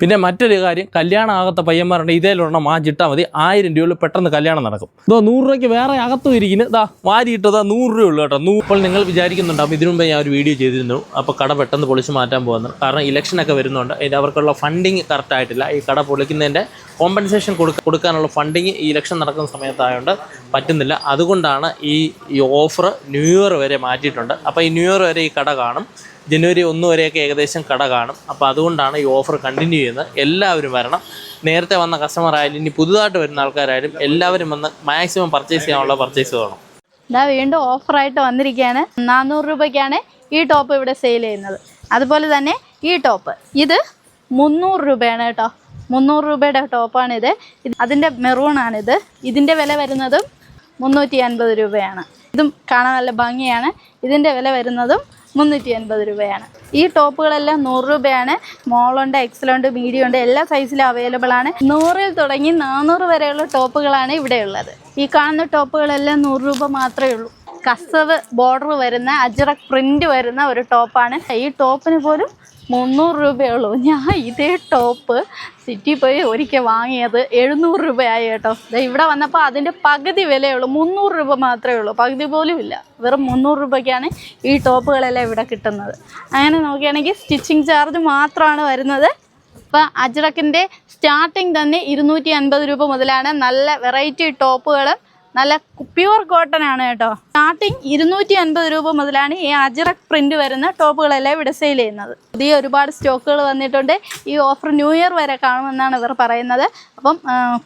പിന്നെ മറ്റൊരു കാര്യം കല്യാണം ആകാത്ത പയ്യന്മാരുണ്ട്. ഇതേലൊരെണ്ണം ചിട്ടാൽ മതി. ആയിരം രൂപയിൽ പെട്ടെന്ന് കല്യാണം നടക്കും. ഇതോ നൂറ് രൂപയ്ക്ക് വേറെ അകത്തും ഇരിക്കുന്നു. ഇതാ വാരിയിട്ടതാ നൂറ് രൂപ ഉള്ളൂ കേട്ടോ. നൂ ഇപ്പോൾ നിങ്ങൾ വിചാരിക്കുന്നുണ്ടാവും ഇതിനു മുമ്പ് ഞാൻ ഒരു വീഡിയോ ചെയ്തിരുന്നു. അപ്പോൾ കട പെട്ടെന്ന് പൊളിച്ച് മാറ്റാൻ പോകുന്നത് കാരണം ഇലക്ഷനൊക്കെ വരുന്നുണ്ട് അതിന് അവർക്കുള്ള ഫണ്ടിങ് കറക്റ്റ് ആയിട്ടില്ല. ഈ കട പൊളിക്കുന്നതിന്റെ കോമ്പൻസേഷൻ കൊടുക്ക കൊടുക്കാനുള്ള ഫണ്ടിങ് ഈ ഇലക്ഷൻ നടക്കുന്ന സമയത്തായതുകൊണ്ട് പറ്റുന്നില്ല. അതുകൊണ്ടാണ് ഈ ഈ ഓഫർ ന്യൂ ഇയർ വരെ മാറ്റിയിട്ടുണ്ട്. അപ്പോൾ ഈ ന്യൂ ഇയർ വരെ ഈ കട കാണും. ജനുവരി ഒന്ന് വരെയൊക്കെ ഏകദേശം കട കാണും. അപ്പോൾ അതുകൊണ്ടാണ് ഈ ഓഫർ കണ്ടിന്യൂ ചെയ്യുന്നത്. എല്ലാവരും വരണം. നേരത്തെ വന്ന കസ്റ്റമർ ആയാലും ഇനി പുതുതായിട്ട് വരുന്ന ആൾക്കാരായാലും എല്ലാവരും വന്ന് മാക്സിമം പർച്ചേസ് ചെയ്യാനുള്ള പർച്ചേസ് വേണം. ഇതാ വീണ്ടും ഓഫറായിട്ട് വന്നിരിക്കുകയാണ്. നാനൂറ് രൂപയ്ക്കാണ് ഈ ടോപ്പ് ഇവിടെ സെയിൽ ചെയ്യുന്നത്. അതുപോലെ തന്നെ ഈ ടോപ്പ് ഇത് മുന്നൂറ് രൂപയാണ് കേട്ടോ. മുന്നൂറ് രൂപയുടെ ടോപ്പാണിത് അതിന്റെ മെറൂണാണിത് ഇതിന്റെ വില വരുന്നതും മുന്നൂറ്റി അൻപത് രൂപയാണ്. ഇതും കാണാൻ നല്ല ഭംഗിയാണ്. ഇതിന്റെ വില വരുന്നതും മുന്നൂറ്റി അൻപത് രൂപയാണ്. ഈ ടോപ്പുകളെല്ലാം നൂറ് രൂപയാണ്. മോളുണ്ട് എക്സലുണ്ട് മീഡിയം ഉണ്ട് എല്ലാ സൈസിലും അവൈലബിൾ ആണ്. നൂറിൽ തുടങ്ങി നാനൂറ് വരെയുള്ള ടോപ്പുകളാണ് ഇവിടെ ഉള്ളത് ഈ കാണുന്ന ടോപ്പുകളെല്ലാം നൂറ് രൂപ മാത്രമേ ഉള്ളൂ. കസവ് ബോർഡർ വരുന്ന അജറക് പ്രിന്റ് വരുന്ന ഒരു ടോപ്പാണ്. ഈ ടോപ്പിന് പോലും മുന്നൂറ് രൂപയേ ഉള്ളൂ ഞാൻ ഇതേ ടോപ്പ് സിറ്റി പോയി ഒരിക്കൽ വാങ്ങിയത് എഴുന്നൂറ് രൂപയായി കേട്ടോ. ഇവിടെ വന്നപ്പോൾ അതിന്റെ പകുതി വിലയുള്ളൂ. മുന്നൂറ് രൂപ മാത്രമേ ഉള്ളൂ. പകുതി പോലും ഇല്ല. വെറും മുന്നൂറ് രൂപയ്ക്കാണ് ഈ ടോപ്പുകളെല്ലാം ഇവിടെ കിട്ടുന്നത്. അങ്ങനെ നോക്കുകയാണെങ്കിൽ സ്റ്റിച്ചിങ് ചാർജ് മാത്രമാണ് വരുന്നത്. ഇപ്പം അജ്രക്കിന്റെ സ്റ്റാർട്ടിങ് തന്നെ ഇരുന്നൂറ്റി അൻപത് രൂപ മുതലാണ്. നല്ല വെറൈറ്റി ടോപ്പുകൾ നല്ല പ്യുവർ കോട്ടൺ ആണ് കേട്ടോ. സ്റ്റാർട്ടിങ് ഇരുന്നൂറ്റി അൻപത് രൂപ മുതലാണ് ഈ അജിറക് പ്രിന്റ് വരുന്ന ടോപ്പുകളെല്ലാം ഇവിടെ സെയിൽ ചെയ്യുന്നത്. പുതിയ ഒരുപാട് സ്റ്റോക്കുകൾ വന്നിട്ടുണ്ട്. ഈ ഓഫർ ന്യൂ ഇയർ വരെ കാണുമെന്നാണ് ഇവർ പറയുന്നത്. അപ്പം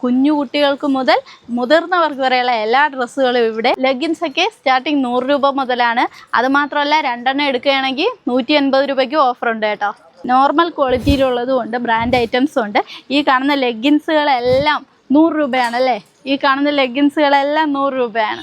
കുഞ്ഞു കുട്ടികൾക്ക് മുതൽ മുതിർന്നവർക്ക് വരെയുള്ള എല്ലാ ഡ്രസ്സുകളും ഇവിടെ ലെഗിൻസ് ഒക്കെ സ്റ്റാർട്ടിങ് നൂറ് രൂപ മുതലാണ്. അതുമാത്രമല്ല രണ്ടെണ്ണം എടുക്കുകയാണെങ്കിൽ നൂറ്റി അൻപത് രൂപയ്ക്ക് ഉണ്ട് കേട്ടോ. നോർമൽ ക്വാളിറ്റിയിലുള്ളതും ഉണ്ട് ബ്രാൻഡ് ഐറ്റംസും ഉണ്ട്. ഈ കാണുന്ന ലെഗിൻസുകളെല്ലാം നൂറ് രൂപയാണ് അല്ലേ? ഈ കാണുന്ന ലെഗിൻസുകളെല്ലാം നൂറ് രൂപയാണ്.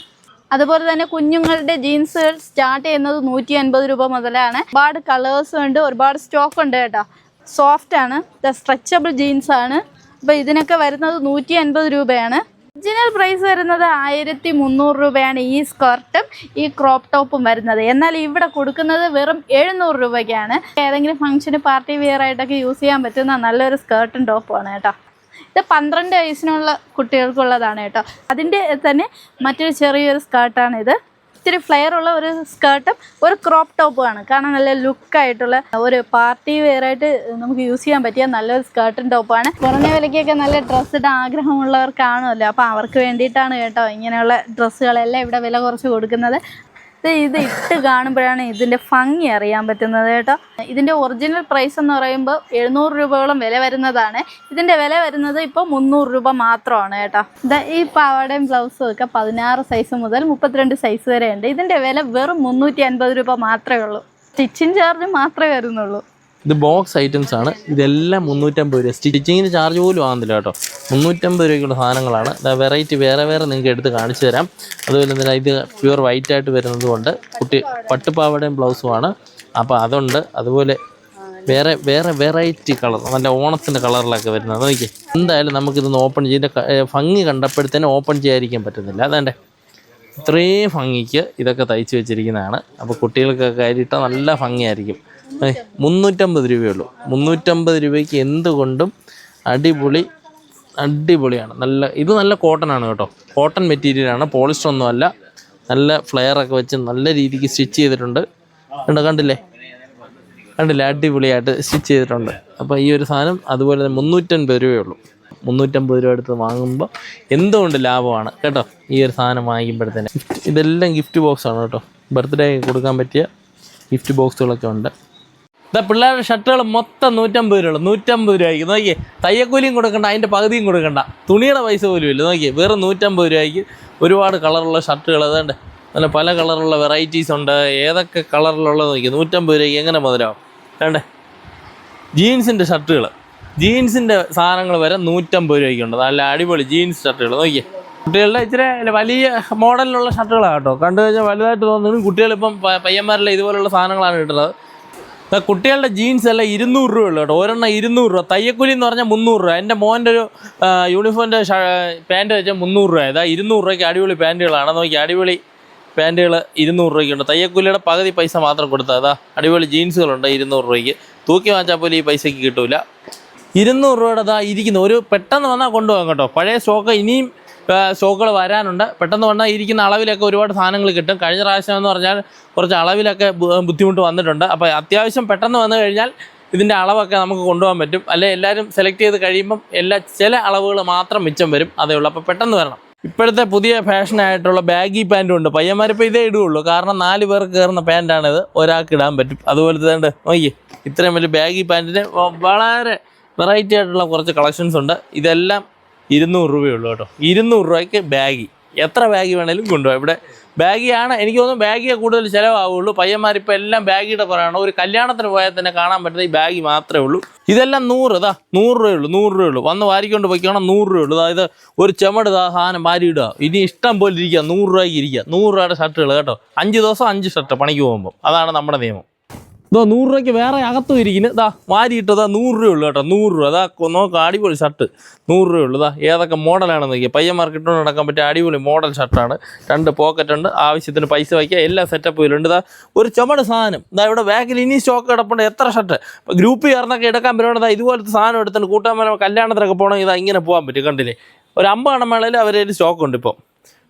അതുപോലെ തന്നെ കുഞ്ഞുങ്ങളുടെ ജീൻസുകൾ സ്റ്റാർട്ട് ചെയ്യുന്നത് നൂറ്റി അൻപത് രൂപ മുതലാണ്. ഒരുപാട് കളേഴ്സും ഉണ്ട് ഒരുപാട് സ്റ്റോക്ക് ഉണ്ട് കേട്ടോ. സോഫ്റ്റ് ആണ് സ്ട്രെച്ചബിൾ ജീൻസ് ആണ്. അപ്പോൾ ഇതിനൊക്കെ വരുന്നത് നൂറ്റി അൻപത് രൂപയാണ്. ഒറിജിനൽ പ്രൈസ് വരുന്നത് ആയിരത്തി മുന്നൂറ് രൂപയാണ് ഈ സ്കർട്ടും ഈ ക്രോപ്പ് ടോപ്പും വരുന്നത്. എന്നാൽ ഇവിടെ കൊടുക്കുന്നത് വെറും എഴുന്നൂറ് രൂപയ്ക്കാണ്. ഏതെങ്കിലും ഫംഗ്ഷന് പാർട്ടി വെയർ ആയിട്ടൊക്കെ യൂസ് ചെയ്യാൻ പറ്റുന്ന നല്ലൊരു സ്കർട്ടും ടോപ്പുമാണ് കേട്ടോ. ഇത് പന്ത്രണ്ട് വയസ്സിനുള്ള കുട്ടികൾക്കുള്ളതാണ് കേട്ടോ. അതിന്റെ തന്നെ മറ്റൊരു ചെറിയൊരു സ്കേർട്ടാണ് ഇത് ഇത്തിരി ഫ്ലെയർ ഉള്ള ഒരു സ്കേർട്ടും ഒരു ക്രോപ്പ് ടോപ്പുമാണ് കാരണം നല്ല ലുക്കായിട്ടുള്ള ഒരു പാർട്ടി വെയർ ആയിട്ട് നമുക്ക് യൂസ് ചെയ്യാൻ പറ്റിയ നല്ലൊരു സ്കേർട്ടും ടോപ്പാണ് കുറഞ്ഞ വിലയ്ക്കൊക്കെ നല്ല ഡ്രസ്സ് ഇടാൻ ആഗ്രഹമുള്ളവർ കാണുമല്ലോ. അപ്പോൾ അവർക്ക് വേണ്ടിയിട്ടാണ് കേട്ടോ ഇങ്ങനെയുള്ള ഡ്രസ്സുകളെല്ലാം ഇവിടെ വില കുറച്ച് കൊടുക്കുന്നത്. ഇത് ഇട്ട് കാണുമ്പോഴാണ് ഇതിന്റെ ഭംഗി അറിയാൻ പറ്റുന്നത് കേട്ടോ. ഇതിന്റെ ഒറിജിനൽ പ്രൈസ് എന്ന് പറയുമ്പോൾ എഴുന്നൂറ് രൂപയോളം വില വരുന്നതാണ്. ഇതിന്റെ വില വരുന്നത് ഇപ്പോൾ മുന്നൂറ് രൂപ മാത്രമാണ് കേട്ടോ. ഈ പാവാടയും ബ്ലൗസും ഒക്കെ പതിനാറ് സൈസ് മുതൽ മുപ്പത്തിരണ്ട് സൈസ് വരെ ഉണ്ട് ഇതിന്റെ വില വെറും മുന്നൂറ്റി അൻപത് രൂപ മാത്രമേ ഉള്ളൂ. സ്റ്റിച്ചിങ് ചാർജ് മാത്രമേ വരുന്നുള്ളൂ. ഇത് ബോക്സ് ഐറ്റംസ് ആണ്. ഇതെല്ലാം മുന്നൂറ്റമ്പത് രൂപ. സ്റ്റിച്ചിങ്ങിന് ചാർജ് പോലും ആകുന്നില്ല കേട്ടോ. മുന്നൂറ്റമ്പത് രൂപയ്ക്കുള്ള സാധനങ്ങളാണ്. വെറൈറ്റി വേറെ വേറെ നിങ്ങൾക്ക് എടുത്ത് കാണിച്ചു തരാം. അതുപോലെ തന്നെ ഇത് പ്യുവർ വൈറ്റ് ആയിട്ട് വരുന്നത് കൊണ്ട് കുട്ടി പട്ടുപാവടയും ബ്ലൗസുമാണ് അപ്പോൾ അതുണ്ട്. അതുപോലെ വേറെ വേറെ വെറൈറ്റി കളർ നല്ല ഓണത്തിന്റെ കളറിലൊക്കെ വരുന്നത്. നോക്കി എന്തായാലും നമുക്കിതൊന്ന് ഓപ്പൺ ചെയ്യുന്ന ഭംഗി കണ്ടപ്പോഴത്തേനും ഓപ്പൺ ചെയ്യാതിരിക്കാൻ പറ്റുന്നില്ല. അതെന്റെ ഇത്രയും ഭംഗിക്ക് ഇതൊക്കെ തയ്ച്ച് വെച്ചിരിക്കുന്നതാണ്. അപ്പോൾ കുട്ടികൾക്കൊക്കെ ആയിട്ട് നല്ല ഭംഗിയായിരിക്കും. മുന്നൂറ്റമ്പത് രൂപയുള്ളൂ. മുന്നൂറ്റമ്പത് രൂപയ്ക്ക് എന്തുകൊണ്ടും അടിപൊളി അടിപൊളിയാണ്. നല്ല ഇത് നല്ല കോട്ടൺ ആണ് കേട്ടോ. കോട്ടൺ മെറ്റീരിയലാണ് പോളിസ്റ്റർ ഒന്നുമല്ല നല്ല ഫ്ലെയറൊക്കെ വെച്ച് നല്ല രീതിക്ക് സ്റ്റിച്ച് ചെയ്തിട്ടുണ്ട്. കണ്ടോ കണ്ടില്ലേ? കണ്ടില്ലേ? അടിപൊളിയായിട്ട് സ്റ്റിച്ച് ചെയ്തിട്ടുണ്ട്. അപ്പോൾ ഈ ഒരു സാധനം അതുപോലെ തന്നെ മുന്നൂറ്റൻപത് രൂപയേ ഉള്ളൂ മുന്നൂറ്റമ്പത് രൂപ എടുത്ത് വാങ്ങുമ്പോൾ എന്തുകൊണ്ട് ലാഭമാണ്? കേട്ടോ ഈ ഒരു സാധനം വാങ്ങിക്കുമ്പോഴത്തേന്. ഇതെല്ലാം ഗിഫ്റ്റ് ബോക്സാണ് കേട്ടോ. ബർത്ത്ഡേ കൊടുക്കാൻ പറ്റിയ ഗിഫ്റ്റ് ബോക്സുകളൊക്കെ ഉണ്ട്. ഇതാ പിള്ളേരുടെ ഷർട്ടുകൾ മൊത്തം നൂറ്റമ്പത് രൂപ നൂറ്റമ്പത് രൂപയ്ക്ക്. നോക്കിയേ തയ്യക്കൂലിയും കൊടുക്കണ്ട അതിന്റെ പകുതിയും കൊടുക്കണ്ട. തുണിയുടെ പൈസ പോലും ഇല്ല. നോക്കിയേ വെറും നൂറ്റമ്പത് രൂപയ്ക്ക് ഒരുപാട് കളറുള്ള ഷർട്ടുകൾ. അതുകൊണ്ട് നല്ല പല കളറുള്ള വെറൈറ്റീസ് ഉണ്ട്. ഏതൊക്കെ കളറിലുള്ളത് നോക്കി നൂറ്റമ്പത് രൂപയ്ക്ക് എങ്ങനെ മുതലാവും? വേണ്ടേ ജീൻസിന്റെ ഷർട്ടുകൾ. ജീൻസിന്റെ സാധനങ്ങൾ വരെ നൂറ്റമ്പത് രൂപയ്ക്കുണ്ട് നല്ല അടിപൊളി ജീൻസ് ഷർട്ടുകൾ. നോക്കിയേ കുട്ടികളുടെ ഇച്ചിരി വലിയ മോഡലിലുള്ള ഷർട്ടുകളാണ് കേട്ടോ. കണ്ടു കഴിഞ്ഞാൽ വലുതായിട്ട് തോന്നുന്നു കുട്ടികളിപ്പം പയ്യന്മാരിലെ ഇതുപോലുള്ള സാധനങ്ങളാണ് കിട്ടുന്നത് കുട്ടികളുടെ ജീൻസ് അല്ല ഇരുന്നൂറ് രൂപ ഉള്ളൂ കേട്ടോ. ഒരെണ്ണം ഇരുന്നൂറ് രൂപ. തയ്യക്കുലി എന്ന് പറഞ്ഞാൽ മുന്നൂറ് രൂപ. എന്റെ മോന്റെ ഒരു യൂണിഫോമിന്റെ പാന്റ് വെച്ചാൽ മുന്നൂറ് രൂപ. ഇതാ ഇരുന്നൂറ് രൂപയ്ക്ക് അടിപൊളി പാന്റുകളാണ്. നോക്കി അടിപൊളി പാന്റുകൾ ഇരുന്നൂറ് രൂപയ്ക്കുണ്ട് തയ്യക്കുലിയുടെ പകുതി പൈസ മാത്രം കൊടുത്താൽ അതാ അടിപൊളി ജീൻസുകളുണ്ട് ഇരുന്നൂറ് രൂപയ്ക്ക്. തൂക്കി വാങ്ങിച്ചാൽ പോലും ഈ പൈസയ്ക്ക് കിട്ടില്ല ഇരുന്നൂറ് രൂപയുടെ ഇതാ ഇരിക്കുന്നു. ഒരു പെട്ടെന്ന് വന്നാൽ കൊണ്ടുപോകാം കേട്ടോ. പഴയ സ്റ്റോക്ക് ഇനിയും സ്റ്റോക്കുകൾ വരാനുണ്ട്. പെട്ടെന്ന് വന്നാൽ ഇരിക്കുന്ന അളവിലൊക്കെ ഒരുപാട് സാധനങ്ങൾ കിട്ടും. കഴിഞ്ഞ പ്രാവശ്യം എന്ന് പറഞ്ഞാൽ കുറച്ച് അളവിലൊക്കെ ബുദ്ധിമുട്ട് വന്നിട്ടുണ്ട്. അപ്പോൾ അത്യാവശ്യം പെട്ടെന്ന് വന്നു കഴിഞ്ഞാൽ ഇതിന്റെ അളവൊക്കെ നമുക്ക് കൊണ്ടുപോകാൻ പറ്റും. അല്ലെ എല്ലാവരും സെലക്ട് ചെയ്ത് കഴിയുമ്പം എല്ലാ ചില അളവുകൾ മാത്രം മിച്ചം വരും. അതേ ഉള്ളൂ. അപ്പോൾ പെട്ടെന്ന് വരണം. ഇപ്പോഴത്തെ പുതിയ ഫാഷനായിട്ടുള്ള ബാഗി പാന്റും ഉണ്ട്. പയ്യന്മാരിപ്പോൾ ഇതേ ഇടുകയുള്ളൂ. കാരണം നാല് പേർക്ക് കയറുന്ന പാന്റാണിത് ഒരാൾക്ക് ഇടാൻ പറ്റും. അതുപോലെ തന്നെ നോക്കിയേ. ഇത്രയും വലിയ ബാഗി പാന്റിന് വളരെ വെറൈറ്റി ആയിട്ടുള്ള കുറച്ച് കളക്ഷൻസ് ഉണ്ട്. ഇതെല്ലാം ഇരുന്നൂറ് രൂപയുള്ളൂ കേട്ടോ. ഇരുന്നൂറ് രൂപയ്ക്ക് ബാഗി. എത്ര ബാഗി വേണേലും കൊണ്ടുപോകാം. ഇവിടെ ബാഗിയാണ് എനിക്ക് തോന്നുന്നു ബാഗിയെ കൂടുതൽ ചിലവാകുള്ളൂ പയ്യന്മാരിപ്പോൾ എല്ലാം ബാഗിയുടെ പറയണം ഒരു കല്യാണത്തിന് പോയാൽ തന്നെ കാണാൻ പറ്റുന്ന ഈ ബാഗി മാത്രമേ ഉള്ളൂ. ഇതെല്ലാം നൂറ് ഇതാ നൂറ് രൂപയുള്ളൂ നൂറ് രൂപയുള്ളൂ. വന്ന് വാരിക്കൊണ്ട് പോയിക്കണം നൂറ് രൂപയുള്ളൂ. അതായത് ഒരു ചെമട് ഇതാ സാധനം വാരി ഇടുക. ഇനി ഇഷ്ടം പോലെ ഇരിക്കുക നൂറ് രൂപയ്ക്ക് ഇരിക്കുക. നൂറ് രൂപയുടെ ഷർട്ടുകൾ കേട്ടോ. അഞ്ച് ദിവസം അഞ്ച് ഷർട്ട് പണിക്ക് പോകുമ്പോൾ അതാണ് നമ്മുടെ നിയമം. ഇതോ നൂറ് രൂപയ്ക്ക് വേറെ അകത്തും ഇരിക്കുന്നത് ഇതാ വാരിയിട്ട് ഇതാ നൂറ് ഉള്ളു കേട്ടോ നൂറ് രൂപ അതാ നോക്ക അടിപൊളി ഷർട്ട് നൂറ് രൂപ ഉള്ളു. ഇതാ ഏതൊക്കെ മോഡലാണെന്ന് നോക്കിയാൽ പയ്യന്മാർക്ക് ഇട്ടുകൊണ്ട് നടക്കാൻ പറ്റിയ അടിപൊളി മോഡൽ ഷർട്ടാണ് രണ്ട് പോക്കറ്റ് ഉണ്ട്. ആവശ്യത്തിന് പൈസ വയ്ക്കുക. എല്ലാ സെറ്റപ്പിലുണ്ട് ഇതാ ഒരു ചുമട് സാധനം. ഇതാ ഇവിടെ ബാക്കിൽ ഇനി സ്റ്റോക്ക് കിടപ്പുണ്ട്. എത്ര ഷർട്ട് ഗ്രൂപ്പ് ചേർന്നൊക്കെ എടുക്കാൻ പറ്റുന്നത് ഇതുപോലത്തെ സാധനം എടുത്തിട്ട് കൂട്ടാൻ കല്യാണത്തിനൊക്കെ പോകണമെങ്കിൽ ഇതാ ഇങ്ങനെ പോകാൻ പറ്റും. കണ്ടില്ലേ? ഒരു അമ്പതെണ്ണം മേളയിൽ അവരൊരു സ്റ്റോക്ക് ഉണ്ട് ഇപ്പോൾ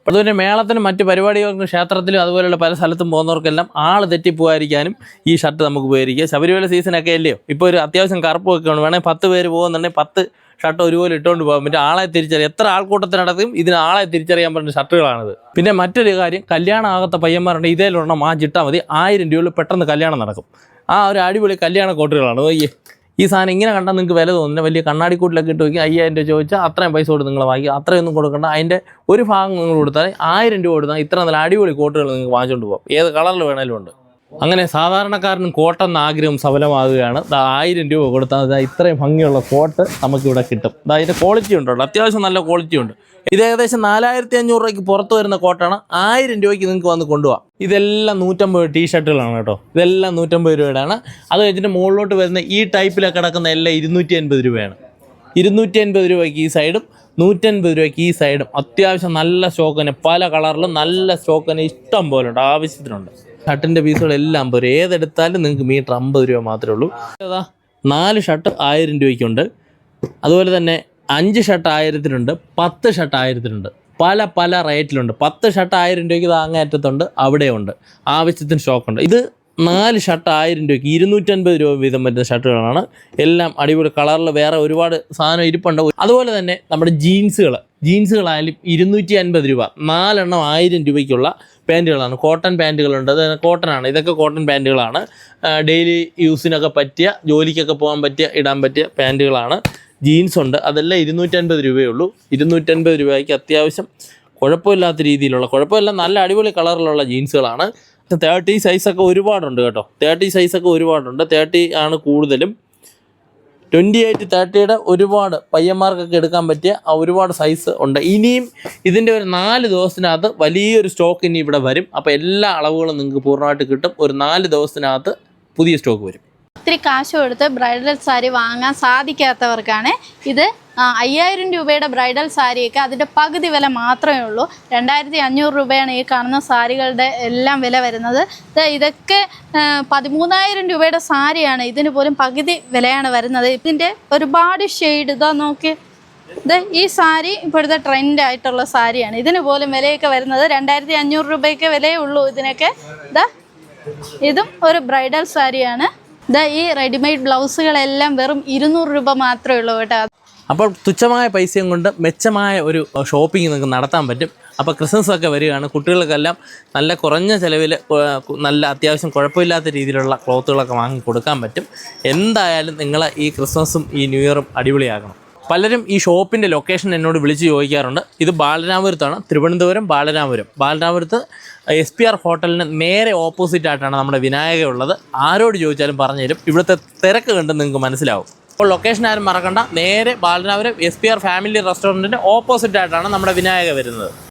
അതുപോലെ മേളത്തിനും മറ്റ് പരിപാടികൾക്കും ക്ഷേത്രത്തിലും അതുപോലെയുള്ള പല സ്ഥലത്തും പോകുന്നവർക്കെല്ലാം ആൾ തെറ്റിപ്പോകാതിരിക്കാനും ഈ ഷർട്ട് നമുക്ക് ഉപയോഗിക്കുക ശബരിമല സീസണൊക്കെ അല്ലയോ ഇപ്പോൾ ഒരു അത്യാവശ്യം കറുപ്പ് ഒക്കെ ഉണ്ട്. വേണമെങ്കിൽ പത്ത് പേര് പോകുന്നുണ്ടെങ്കിൽ പത്ത് ഷർട്ട് ഒരുപോലെ ഇട്ടുകൊണ്ട് പോകാൻ പറ്റും. ആളെ തിരിച്ചറിയാം. എത്ര ആൾക്കൂട്ടത്തിനടക്കും ഇതിന് ആളെ തിരിച്ചറിയാൻ പറ്റുന്ന ഷർട്ടുകളാണിത്. പിന്നെ മറ്റൊരു കാര്യം കല്യാണം ആകാത്ത പയ്യന്മാരുണ്ട്. ഇതേലൊരെണ്ണം ആ ചിട്ടാൽ മതി. ആയിരം രൂപയിൽ പെട്ടെന്ന് കല്യാണം നടക്കും. ആ ഒരു അടിപൊളി കല്യാണ കോട്ടുകളാണ്. നോക്കിയേ. ഈ സാധനം ഇങ്ങനെ കണ്ടാൽ നിങ്ങൾക്ക് വില തോന്നുന്നില്ല. വലിയ കണ്ണാടിക്കൂട്ടിലൊക്കെ ഇട്ട് വയ്ക്കുക അയ്യായിരം രൂപ ചോദിച്ചാൽ അത്രയും പൈസ കൊടുത്ത് നിങ്ങൾ വാങ്ങി അത്രയൊന്നും കൊടുക്കണ്ട. അതിന്റെ ഒരു ഭാഗം നിങ്ങൾ കൊടുത്താൽ ആയിരം രൂപ കൊടുത്താൽ ഇത്ര നല്ല അടിപൊളി കോട്ടുകൾ നിങ്ങൾക്ക് വാങ്ങിച്ചുകൊണ്ട് പോകാം ഏത് കളറിൽ വേണമെങ്കിലും ഉണ്ട്. അങ്ങനെ സാധാരണക്കാരനും കോട്ടെന്ന ആഗ്രഹം സഫലമാകുകയാണ്. ആയിരം രൂപ കൊടുത്താൽ ഇത്രയും ഭംഗിയുള്ള കോട്ട് നമുക്കിവിടെ കിട്ടും. അതിന്റെ ക്വാളിറ്റി ഉണ്ടല്ലോ. അത്യാവശ്യം നല്ല ക്വാളിറ്റി ഉണ്ട്. ഇത് ഏകദേശം നാലായിരത്തി അഞ്ഞൂറ് രൂപയ്ക്ക് പുറത്ത് വരുന്ന കോട്ടാണ്. ആയിരം രൂപയ്ക്ക് നിങ്ങൾക്ക് വന്ന് കൊണ്ടുപോകാം ഇതെല്ലാം നൂറ്റമ്പത് ടീ ഷർട്ടുകളാണ് കേട്ടോ. ഇതെല്ലാം നൂറ്റമ്പത് രൂപയുടെയാണ്. അത് കഴിഞ്ഞിട്ട് മുകളിലോട്ട് വരുന്ന ഈ ടൈപ്പിലൊക്കെ കിടക്കുന്ന എല്ലാം ഇരുന്നൂറ്റി അൻപത് രൂപയാണ്. ഇരുന്നൂറ്റി അൻപത് രൂപയ്ക്ക് ഈ സൈഡും നൂറ്റൻപത് രൂപയ്ക്ക് ഈ സൈഡും. അത്യാവശ്യം നല്ല സ്റ്റോക്കിന് പല കളറിലും നല്ല സ്റ്റോക്കിന് ഇഷ്ടം പോലെ ഉണ്ട്. ആവശ്യത്തിനുണ്ട്. ഷർട്ടിന്റെ പീസുകളെല്ലാം പോരും. ഏതെടുത്താലും നിങ്ങൾക്ക് മീറ്റർ അമ്പത് രൂപ മാത്രമേ ഉള്ളൂ. അതാ നാല് ഷർട്ട് ആയിരം രൂപയ്ക്കുണ്ട്. അതുപോലെ തന്നെ അഞ്ച് ഷർട്ട് ആയിരത്തിനുണ്ട് പത്ത് ഷർട്ട് ആയിരത്തിനുണ്ട്. പല പല റേറ്റിലുണ്ട്. പത്ത് ഷർട്ട് ആയിരം രൂപയ്ക്ക് ഇത് അങ്ങേറ്റത്തുണ്ട് അവിടെയുണ്ട്. ആവശ്യത്തിന് സ്റ്റോക്കുണ്ട്. ഇത് നാല് ഷർട്ട് ആയിരം രൂപയ്ക്ക് ഇരുന്നൂറ്റൻപത് രൂപ വീതം വരുന്ന ഷർട്ടുകളാണ്. എല്ലാം അടിപൊളി കളറിൽ വേറെ ഒരുപാട് സാധനം ഇരിപ്പുണ്ട്. അതുപോലെ തന്നെ നമ്മുടെ ജീൻസുകൾ. ജീൻസുകളായാലും ഇരുന്നൂറ്റി അൻപത് രൂപ. നാലെണ്ണം ആയിരം രൂപയ്ക്കുള്ള പാന്റുകളാണ്. കോട്ടൺ പാന്റുകളുണ്ട്. അത് കോട്ടൺ ആണ് ഇതൊക്കെ കോട്ടൺ പാന്റുകളാണ്. ഡെയിലി യൂസിനൊക്കെ പറ്റിയ ജോലിക്കൊക്കെ പോകാൻ പറ്റിയ ഇടാൻ പറ്റിയ പാന്റുകളാണ്. ജീൻസ് ഉണ്ട്. അതെല്ലാം ഇരുന്നൂറ്റൻപത് രൂപയേ ഉള്ളൂ. ഇരുന്നൂറ്റൻപത് രൂപയ്ക്ക് അത്യാവശ്യം കുഴപ്പമില്ലാത്ത രീതിയിലുള്ള കുഴപ്പമില്ല നല്ല അടിപൊളി കളറിലുള്ള ജീൻസുകളാണ്. തേർട്ടി സൈസൊക്കെ ഒരുപാടുണ്ട് കേട്ടോ. തേർട്ടി സൈസൊക്കെ ഒരുപാടുണ്ട്. തേർട്ടി ആണ് കൂടുതലും. ട്വന്റി എയ്റ്റ് തേർട്ടിയുടെ ഒരുപാട് പയ്യന്മാർക്കൊക്കെ എടുക്കാൻ പറ്റിയ ആ ഒരുപാട് സൈസ് ഉണ്ട്. ഇനിയും ഇതിന്റെ ഒരു നാല് ദിവസത്തിനകത്ത് വലിയൊരു സ്റ്റോക്ക് ഇനി ഇവിടെ വരും. അപ്പോൾ എല്ലാ അളവുകളും നിങ്ങൾക്ക് പൂർണമായിട്ട് കിട്ടും. ഒരു നാല് ദിവസത്തിനകത്ത് പുതിയ സ്റ്റോക്ക് വരും. ഒത്തിരി കാശ് കൊടുത്ത് ബ്രൈഡൽ സാരി വാങ്ങാൻ സാധിക്കാത്തവർക്കാണ് ഇത് അയ്യായിരം രൂപയുടെ ബ്രൈഡൽ സാരിയൊക്കെ അതിന്റെ പകുതി വില മാത്രമേ ഉള്ളൂ. രണ്ടായിരത്തി അഞ്ഞൂറ് രൂപയാണ് ഈ കാണുന്ന സാരികളുടെ എല്ലാം വില വരുന്നത്. ഇത് ഇതൊക്കെ പതിമൂന്നായിരം രൂപയുടെ സാരിയാണ് ഇതിന് പോലും പകുതി വിലയാണ് വരുന്നത്. ഇതിന്റെ ഒരുപാട് ഷെയ്ഡ് ഇതാ നോക്കി. ഇത് ഈ സാരി ഇപ്പോഴത്തെ ട്രെൻഡ് ആയിട്ടുള്ള സാരിയാണ്. ഇതിന് പോലും വിലയൊക്കെ വരുന്നത് രണ്ടായിരത്തി അഞ്ഞൂറ് രൂപയൊക്കെ വിലയേ ഉള്ളൂ ഇതിനൊക്കെ. ഇതാ ഇതും ഒരു ബ്രൈഡൽ സാരിയാണ്. ഇതാ ഈ റെഡിമെയ്ഡ് ബ്ലൗസുകളെല്ലാം വെറും ഇരുന്നൂറ് രൂപ മാത്രമേ ഉള്ളൂ കേട്ടോ. അപ്പോൾ തുച്ഛമായ പൈസയും കൊണ്ട് മെച്ചമായ ഒരു ഷോപ്പിംഗ് നിങ്ങൾക്ക് നടത്താൻ പറ്റും. അപ്പോൾ ക്രിസ്മസ് ഒക്കെ വരികയാണ്. കുട്ടികൾക്കെല്ലാം നല്ല കുറഞ്ഞ ചിലവിൽ നല്ല അത്യാവശ്യം കുഴപ്പമില്ലാത്ത രീതിയിലുള്ള ക്ലോത്തുകളൊക്കെ വാങ്ങി കൊടുക്കാൻ പറ്റും. എന്തായാലും നിങ്ങൾ ഈ ക്രിസ്മസും ഈ ന്യൂ ഇയറും അടിപൊളിയാക്കണം പലരും ഈ ഷോപ്പിന്റെ ലൊക്കേഷൻ എന്നോട് വിളിച്ച് ചോദിക്കാറുണ്ട്. ഇത് ബാലരാമപുരത്താണ്. തിരുവനന്തപുരം ബാലരാമപുരം. ബാലരാമപുരത്ത് എസ് പി ആർ ഹോട്ടലിന് നേരെ ഓപ്പോസിറ്റ് ആയിട്ടാണ് നമ്മുടെ വിനായക ഉള്ളത്. ആരോട് ചോദിച്ചാലും പറഞ്ഞു തരും. ഇവിടുത്തെ തിരക്ക് കണ്ട് നിങ്ങൾക്ക് മനസ്സിലാവും. അപ്പോൾ ലൊക്കേഷൻ ആരും മറക്കണ്ട. നേരെ Balaramapuram S P R family റെസ്റ്റോറന്റിന്റെ opposite ആയിട്ടാണ് നമ്മുടെ വിനായക വരുന്നത്.